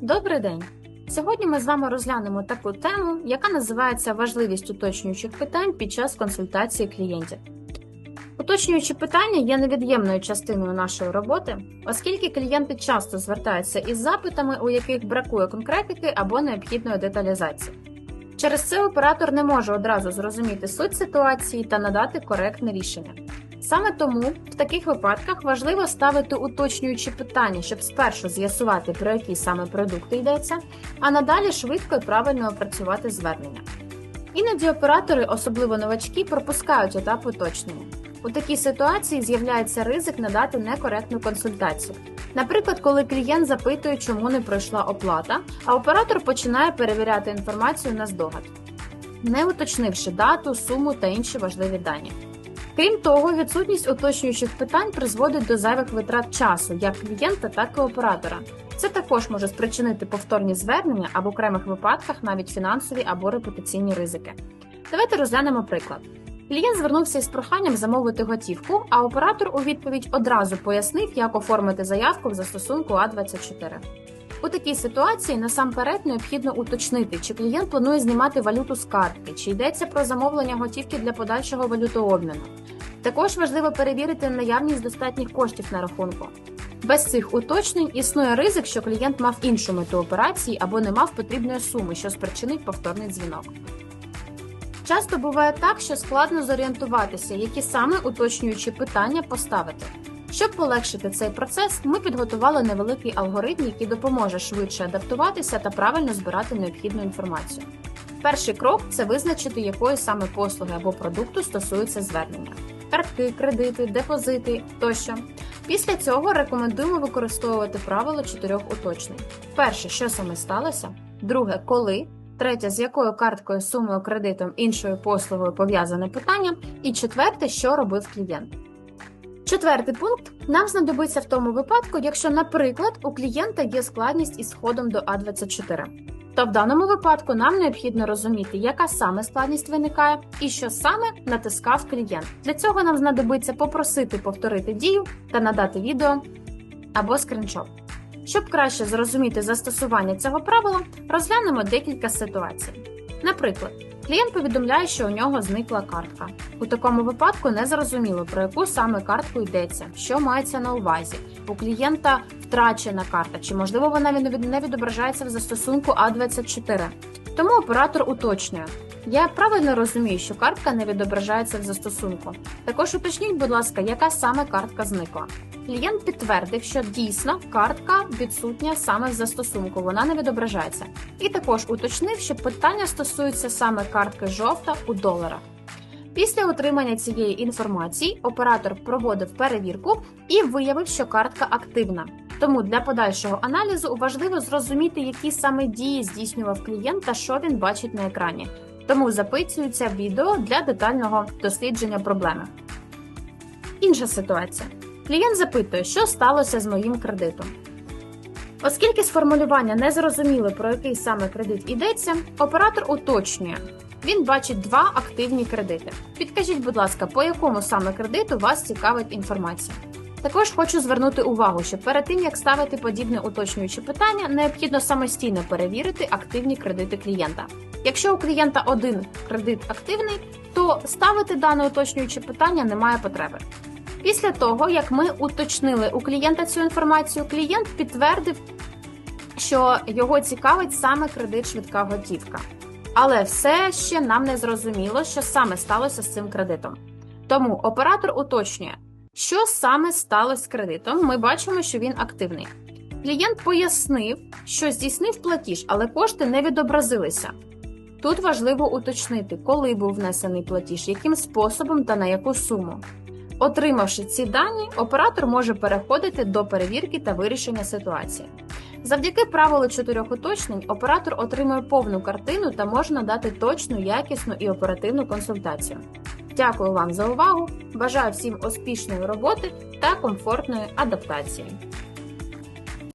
Добрий день! Сьогодні ми з вами розглянемо таку тему, яка називається важливість уточнюючих питань під час консультації клієнтів. Уточнюючі питання є невід'ємною частиною нашої роботи, оскільки клієнти часто звертаються із запитами, у яких бракує конкретики або необхідної деталізації. Через це оператор не може одразу зрозуміти суть ситуації та надати коректне рішення. Саме тому в таких випадках важливо ставити уточнюючі питання, щоб спершу з'ясувати, про які саме продукти йдеться, а надалі швидко і правильно опрацювати звернення. Іноді оператори, особливо новачки, пропускають етап уточнення. У такій ситуації з'являється ризик надати некоректну консультацію. Наприклад, коли клієнт запитує, чому не пройшла оплата, а оператор починає перевіряти інформацію на здогад, не уточнивши дату, суму та інші важливі дані. Крім того, відсутність уточнюючих питань призводить до зайвих витрат часу як клієнта, так і оператора. Це також може спричинити повторні звернення або в окремих випадках навіть фінансові або репутаційні ризики. Давайте розглянемо приклад. Клієнт звернувся із проханням замовити готівку, а оператор у відповідь одразу пояснив, як оформити заявку в застосунку А24. У такій ситуації насамперед необхідно уточнити, чи клієнт планує знімати валюту з картки, чи йдеться про замовлення готівки для подальшого валютообміну. Також важливо перевірити наявність достатніх коштів на рахунку. Без цих уточнень існує ризик, що клієнт мав іншу мету операції або не мав потрібної суми, що спричинить повторний дзвінок. Часто буває так, що складно зорієнтуватися, які саме уточнюючі питання поставити. Щоб полегшити цей процес, ми підготували невеликий алгоритм, який допоможе швидше адаптуватися та правильно збирати необхідну інформацію. Перший крок це визначити, якої саме послуги або продукту стосується звернення: картки, кредити, депозити тощо. Після цього рекомендуємо використовувати правило чотирьох уточнень: перше, що саме сталося, друге, коли. Третє, з якою карткою, сумою, кредитом, іншою послугою пов'язане питання, і четверте, що робив клієнт. Четвертий пункт нам знадобиться в тому випадку, якщо, наприклад, у клієнта є складність із входом до А24. То в даному випадку нам необхідно розуміти, яка саме складність виникає і що саме натискав клієнт. Для цього нам знадобиться попросити повторити дію та надати відео або скріншот. Щоб краще зрозуміти застосування цього правила, розглянемо декілька ситуацій. Наприклад, клієнт повідомляє, що у нього зникла картка. У такому випадку не зрозуміло, про яку саме картку йдеться, що мається на увазі. У клієнта втрачена карта, чи можливо вона не відображається в застосунку А24. Тому оператор уточнює. Я правильно розумію, що картка не відображається в застосунку. Також уточніть, будь ласка, яка саме картка зникла. Клієнт підтвердив, що дійсно картка відсутня саме в застосунку, вона не відображається. І також уточнив, що питання стосується саме картки жовта у доларах. Після отримання цієї інформації оператор проводив перевірку і виявив, що картка активна. Тому для подальшого аналізу важливо зрозуміти, які саме дії здійснював клієнт та що він бачить на екрані. Тому записується відео для детального дослідження проблеми. Інша ситуація. Клієнт запитує, що сталося з моїм кредитом. Оскільки з формулювання не зрозуміло, про який саме кредит йдеться, оператор уточнює. Він бачить два активні кредити. Підкажіть, будь ласка, по якому саме кредиту вас цікавить інформація. Також хочу звернути увагу, що перед тим як ставити подібне уточнююче питання, необхідно самостійно перевірити активні кредити клієнта. Якщо у клієнта один кредит активний, то ставити дане уточнююче питання немає потреби. Після того, як ми уточнили у клієнта цю інформацію, клієнт підтвердив, що його цікавить саме кредит швидка готівка. Але все ще нам не зрозуміло, що саме сталося з цим кредитом. Тому оператор уточнює, що саме сталося з кредитом. Ми бачимо, що він активний. Клієнт пояснив, що здійснив платіж, але кошти не відобразилися. Тут важливо уточнити, коли був внесений платіж, яким способом та на яку суму. Отримавши ці дані, оператор може переходити до перевірки та вирішення ситуації. Завдяки правилу чотирьох уточнень оператор отримує повну картину та може надати точну, якісну і оперативну консультацію. Дякую вам за увагу! Бажаю всім успішної роботи та комфортної адаптації.